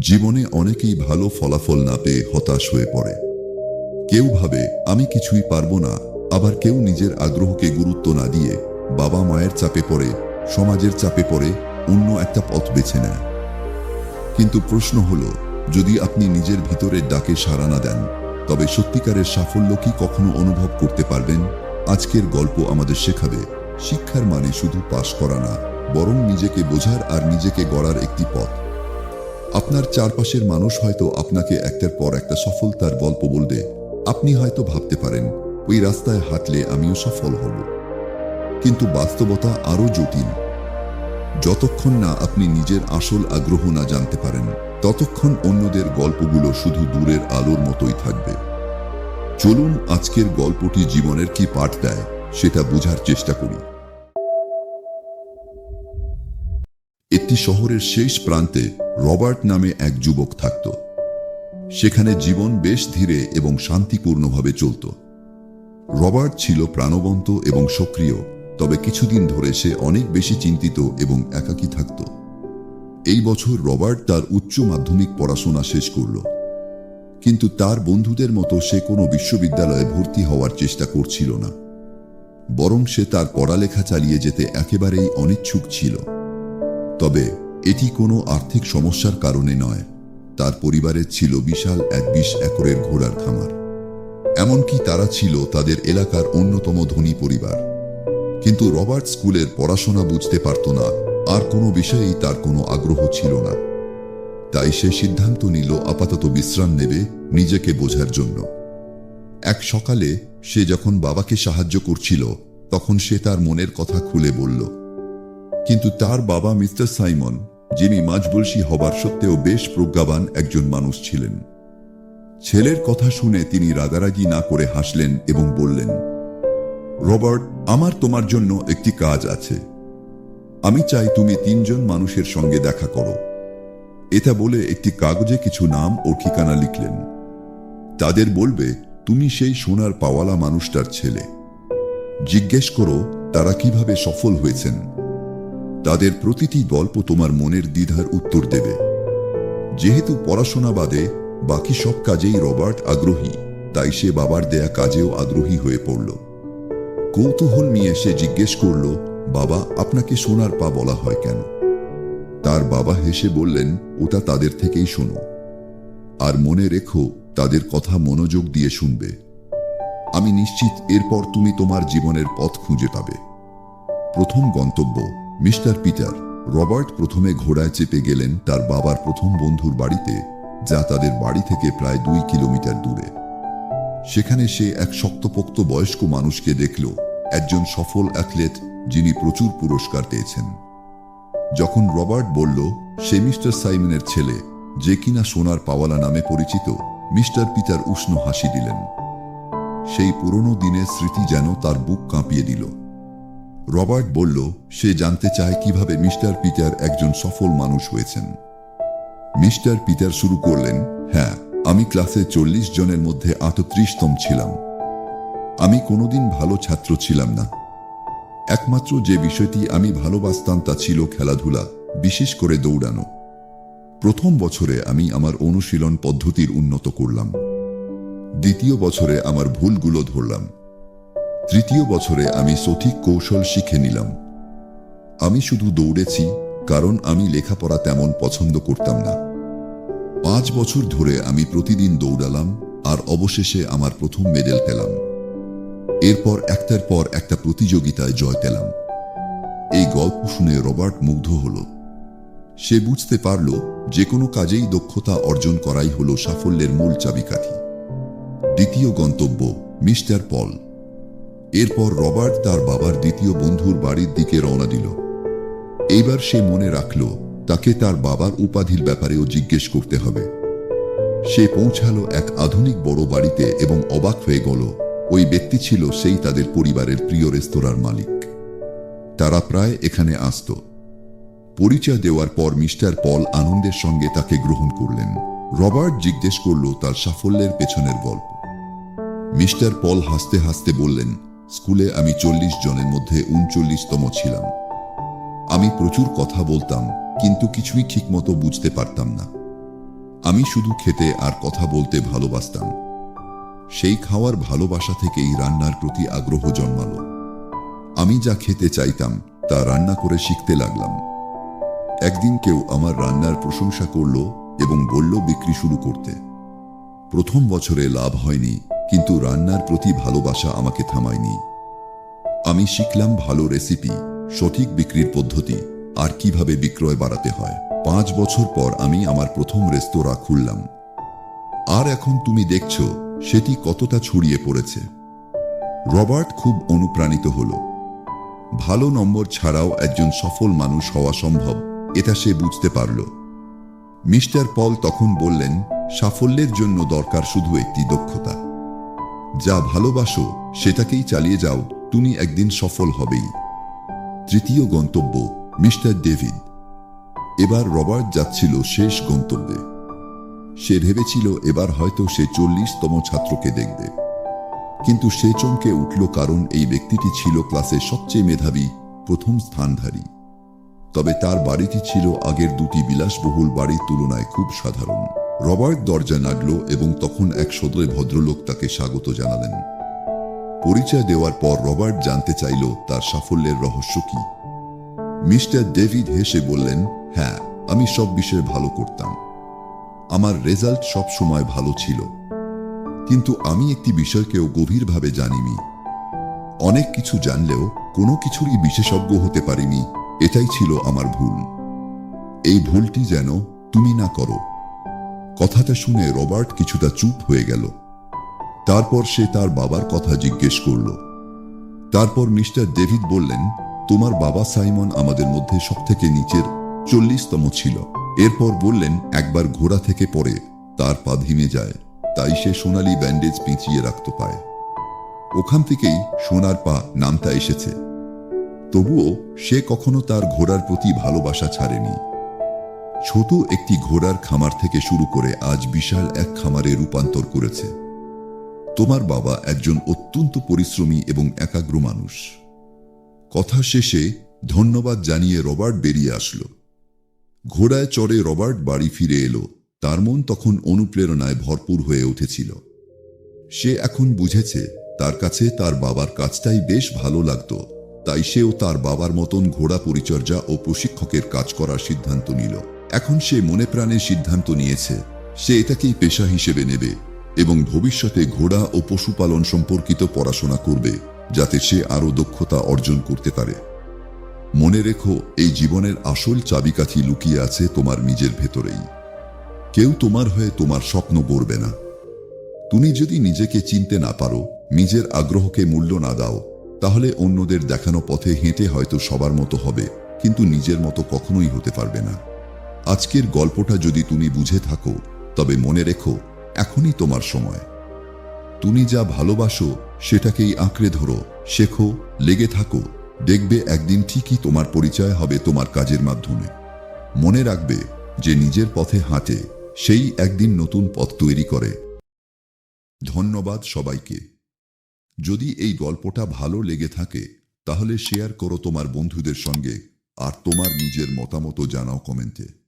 জীবনে অনেকেই ভালো ফলাফল না পেয়ে হতাশ হয়ে পড়ে। কেউ ভাবে, আমি কিছুই পারব না। আবার কেউ নিজের আগ্রহকে গুরুত্ব না দিয়ে বাবা মায়ের চাপে পড়ে, সমাজের চাপে পড়ে অন্য একটা পথ বেছে নেয়। কিন্তু প্রশ্ন হলো, যদি আপনি নিজের ভিতরের ডাকে সাড়া না দেন, তবে সত্যিকারের সাফল্য কি কখনো অনুভব করতে পারবেন? আজকের গল্প আমাদের শেখাবে, শিক্ষার মানে শুধু পাশ করা না, বরং নিজেকে বোঝার আর নিজেকে গড়ার একটি পথ। আপনার চারপাশের মানুষ হয়তো আপনাকে একটার পর একটা সফলতার গল্প বলবে। আপনি হয়তো ভাবতে পারেন, ওই রাস্তায় হাঁটলে আমিও সফল হব। কিন্তু বাস্তবতা আরও জটিল। যতক্ষণ না আপনি নিজের আসল আগ্রহ না জানতে পারেন, ততক্ষণ অন্যদের গল্পগুলো শুধু দূরের আলোর মতোই থাকবে। চলুন আজকের গল্পটি জীবনের কি পাঠ দেয়, সেটা বোঝার চেষ্টা করি। একটি শহরের শেষ প্রান্তে রবার্ট নামে এক যুবক থাকত। সেখানে জীবন বেশ ধীরে এবং শান্তিপূর্ণভাবে চলত। রবার্ট ছিল প্রাণবন্ত এবং সক্রিয়, তবে কিছুদিন ধরে সে অনেক বেশি চিন্তিত এবং একাকী থাকত। এই বছর রবার্ট তার উচ্চ মাধ্যমিক পড়াশোনা শেষ করল। কিন্তু তার বন্ধুদের মতো সে কোনো বিশ্ববিদ্যালয়ে ভর্তি হওয়ার চেষ্টা করছিল না। বরং সে তার পড়ালেখা চালিয়ে যেতে একেবারেই অনিচ্ছুক ছিল। তবে এটি কোনো আর্থিক সমস্যার কারণে নয়। তার পরিবারের ছিল বিশাল এক বিশ একরের ঘোড়ার খামার। এমনকি তারা ছিল তাদের এলাকার অন্যতম ধনী পরিবার। কিন্তু রবার্ট স্কুলের পড়াশোনা বুঝতে পারত না, আর কোনো বিষয়েই তার কোনো আগ্রহ ছিল না। তাই সে সিদ্ধান্ত নিল আপাতত বিশ্রাম নেবে নিজেকে বোঝার জন্য। এক সকালে সে যখন বাবাকে সাহায্য করছিল, তখন সে তার মনের কথা খুলে বলল কিন্তু তার বাবা মিস্টার সাইমন, যিনি মাঝবলসী হবার সত্ত্বেও বেশ প্রজ্ঞাবান একজন মানুষ ছিলেন। ছেলের কথা শুনে তিনি রাগারাগি না করে হাসলেন এবং বললেন, রবার্ট, আমার তোমার জন্য একটি কাজ আছে। আমি চাই তুমি তিনজন মানুষের সঙ্গে দেখা করো। এটা বলে একটি কাগজে কিছু নাম ও ঠিকানা লিখলেন। তাদের বলবে, তুমি সেই সোনার পাওয়ালা মানুষটার ছেলে। জিজ্ঞেস করো, তারা কীভাবে সফল হয়েছেন? তাদের প্রতিটি গল্প তোমার মনের দ্বিধার উত্তর দেবে। যেহেতু পড়াশোনা বাদে বাকি সব কাজেই রবার্ট আগ্রহী, তাই সে বাবার দেয়া কাজেও আগ্রহী হয়ে পড়ল। কৌতূহল নিয়ে সে জিজ্ঞেস করল, বাবা, আপনাকে সোনার পা বলা হয় কেন? তার বাবা হেসে বললেন, ওটা তাদের থেকেই শোনো। আর মনে রেখো, তাদের কথা মনোযোগ দিয়ে শুনবে। আমি নিশ্চিত এরপর তুমি তোমার জীবনের পথ খুঁজে পাবে। প্রথম গন্তব্য। মিস্টার পিটার, রবার্ট প্রথমে ঘোড়ায় চেপে গেলেন তার বাবার প্রথম বন্ধুর বাড়িতে, যা তাদের বাড়ি থেকে প্রায় দুই কিলোমিটার দূরে। সেখানে সে এক শক্তপোক্ত বয়স্ক মানুষকে দেখল, একজন সফল অ্যাথলেট যিনি প্রচুর পুরস্কার পেয়েছেন। যখন রবার্ট বলল, সে মিস্টার সাইমনের ছেলে, যে কিনা সোনার পাওয়ালা নামে পরিচিত, মিস্টার পিটার উষ্ণ হাসি দিলেন। সেই পুরনো দিনের স্মৃতি যেন তার বুক কাঁপিয়ে দিল। রবার্ট বলল, সে জানতে চায় কীভাবে মিস্টার পিটার একজন সফল মানুষ হয়েছেন। মিস্টার পিটার শুরু করলেন হ্যাঁ আমি ক্লাসে চল্লিশ জনের মধ্যে আটত্রিশতম ছিলাম। আমি কোনোদিন ভালো ছাত্র ছিলাম না। একমাত্র যে বিষয়টি আমি ভালোবাসতাম তা ছিল খেলাধুলা, বিশেষ করে দৌড়ানো। প্রথম বছরে আমি আমার অনুশীলন পদ্ধতির উন্নত করলাম। দ্বিতীয় বছরে আমার ভুলগুলো ধরলাম। তৃতীয় বছরে আমি সঠিক কৌশল শিখে নিলাম। আমি শুধু দৌড়েছি, কারণ আমি লেখাপড়া তেমন পছন্দ করতাম না। পাঁচ বছর ধরে আমি প্রতিদিন দৌড়ালাম, আর অবশেষে আমার প্রথম মেডেল পেলাম। এরপর একটার পর একটা প্রতিযোগিতায় জয় পেলাম। এই গল্প শুনে রবার্ট মুগ্ধ হল। সে বুঝতে পারল যে কোনো কাজেই দক্ষতা অর্জন করাই হল সাফল্যের মূল চাবিকাঠি। দ্বিতীয় গন্তব্য, মিস্টার পল। এরপর রবার্ট তার বাবার দ্বিতীয় বন্ধুর বাড়ির দিকে রওনা দিল। এইবার সে মনে রাখল, তাকে তার বাবার উপাধির ব্যাপারেও জিজ্ঞেস করতে হবে। সে পৌঁছালো এক আধুনিক বড় বাড়িতে এবং অবাক হয়ে গেল, ওই ব্যক্তি ছিল সেই তাদের পরিবারের প্রিয় রেস্তোরাঁর মালিক। তারা প্রায় এখানে আসত। পরিচয় দেওয়ার পর মিস্টার পল আনন্দের সঙ্গে তাকে গ্রহণ করলেন। রবার্ট জিজ্ঞেস করল তার সাফল্যের পেছনের গল্প। মিস্টার পল হাসতে হাসতে বললেন স্কুলে আমি চল্লিশ জনের মধ্যে উনচল্লিশতম ছিলাম। আমি প্রচুর কথা বলতাম, কিন্তু কিছুই ঠিকমতো বুঝতে পারতাম না। আমি শুধু খেতে আর কথা বলতে ভালোবাসতাম। সেই খাওয়ার ভালোবাসা থেকেই রান্নার প্রতি আগ্রহ জন্মালো। আমি যা খেতে চাইতাম, তা রান্না করে শিখতে লাগলাম। একদিন কেউ আমার রান্নার প্রশংসা করল এবং বলল বিক্রি শুরু করতে। প্রথম বছরে লাভ হয়নি কিন্তু রান্নার প্রতি ভালোবাসা আমাকে থামায়নি। আমি শিখলাম ভালো রেসিপি, সঠিক বিক্রির পদ্ধতি, আর কীভাবে বিক্রয় বাড়াতে হয়। পাঁচ বছর পর আমি আমার প্রথম রেস্তোরাঁ খুললাম। আর এখন তুমি দেখছ, সেটি কতটা ছড়িয়ে পড়েছে। রবার্ট খুব অনুপ্রাণিত হল। ভালো নম্বর ছাড়াও একজন সফল মানুষ হওয়া সম্ভব, এটা সে বুঝতে পারল। মিস্টার পল তখন বললেন, সাফল্যের জন্য দরকার শুধু একটি দক্ষতা। যা ভালোবাসো সেটাকেই চালিয়ে যাও, তুমি একদিন সফল হবেই। তৃতীয় গন্তব্য, মিস্টার ডেভিড। এবার রবার্ট যাচ্ছিল শেষ গন্তব্যে। সে ভেবেছিল এবার হয়তো সে চল্লিশতম ছাত্রকে দেখবে। কিন্তু সে চমকে উঠল কারণ এই ব্যক্তিটি ছিল ক্লাসের সবচেয়ে মেধাবী, প্রথম স্থানধারী। তবে তার বাড়িটি ছিল আগের দুটি বিলাসবহুল বাড়ির তুলনায় খুব সাধারণ। রবার্ট দরজা নাড়ল এবং তখন এক সদয় ভদ্রলোক তাকে স্বাগত জানালেন। পরিচয় দেওয়ার পর রবার্ট জানতে চাইল তার সাফল্যের রহস্য কি। মিস্টার ডেভিড হেসে বললেন হ্যাঁ আমি সব বিষয়ে ভালো করতাম। আমার রেজাল্ট সব সময় ভালো ছিল। কিন্তু আমি একটি বিষয়কেও গভীরভাবে জানিনি। অনেক কিছু জানলেও কোনো কিছুরই বিশেষজ্ঞ হতে পারিনি। এটাই ছিল আমার ভুল। এই ভুলটি যেন তুমি না করো। কথাটা শুনে রবার্ট কিছুটা চুপ হয়ে গেল। তারপর সে তার বাবার কথা জিজ্ঞেস করল। তারপর মিস্টার ডেভিড বললেন, তোমার বাবা সাইমন আমাদের মধ্যে সবথেকে নিচের চল্লিশতম ছিল। এরপর বললেন, একবার ঘোড়া থেকে পড়ে তার পা ধিমে যায়, তাই সে সোনালি ব্যান্ডেজ পিঁচিয়ে রাখতে পায়। ওখান থেকেই সোনার পা নামটা এসেছে। তবুও সে কখনো তার ঘোড়ার প্রতি ভালোবাসা ছাড়েনি। ছোট একটি ঘোড়ার খামার থেকে শুরু করে আজ বিশাল এক খামারে রূপান্তর করেছে। তোমার বাবা একজন অত্যন্ত পরিশ্রমী এবং একাগ্র মানুষ। কথা শেষে ধন্যবাদ জানিয়ে রবার্ট বেরিয়ে আসলো। ঘোড়ায় চড়ে রবার্ট বাড়ি ফিরে এলো। তার মন তখন অনুপ্রেরণায় ভরপুর হয়ে উঠেছিল। সে এখন বুঝেছে, তার কাছে তার বাবার কাজটাই বেশ ভালো লাগতো। তাই সেও তার বাবার মতন ঘোড়া পরিচর্যা ও প্রশিক্ষকের কাজ করার সিদ্ধান্ত নিল। এখন সে মনে প্রাণে সিদ্ধান্ত নিয়েছে। সে এটাকেই পেশা হিসেবে নেবে এবং ভবিষ্যতে ঘোড়া ও পশুপালন সম্পর্কিত পড়াশোনা করবে, যাতে সে আরও দক্ষতা অর্জন করতে পারে। মনে রেখো, এই জীবনের আসল চাবিকাঠি লুকিয়ে আছে তোমার নিজের ভেতরেই। কেউ তোমার হয়ে তোমার স্বপ্ন গড়বে না। তুমি যদি নিজেকে চিনতে না পারো, নিজের আগ্রহকে মূল্য না দাও, তাহলে অন্যদের দেখানো পথে হেঁটে হয়তো সবার মতো হবে, কিন্তু নিজের মতো কখনোই হতে পারবে না। আজকের গল্পটা যদি তুমি বুঝে থাকো, তবে মনে রেখো, এখনই তোমার সময়। তুমি যা ভালোবাসো, সেটাকেই আঁকড়ে ধরো, শেখো, লেগে থাকো। দেখবে একদিন ঠিকই তোমার পরিচয় হবে তোমার কাজের মাধ্যমে। মনে রাখবে যে নিজের পথে হাঁটে, সেই একদিন নতুন পথ তৈরি করে। ধন্যবাদ সবাইকে। যদি এই গল্পটা ভালো লেগে থাকে, তাহলে শেয়ার করো তোমার বন্ধুদের সঙ্গে, আর তোমার নিজের মতামত জানাও কমেন্টে।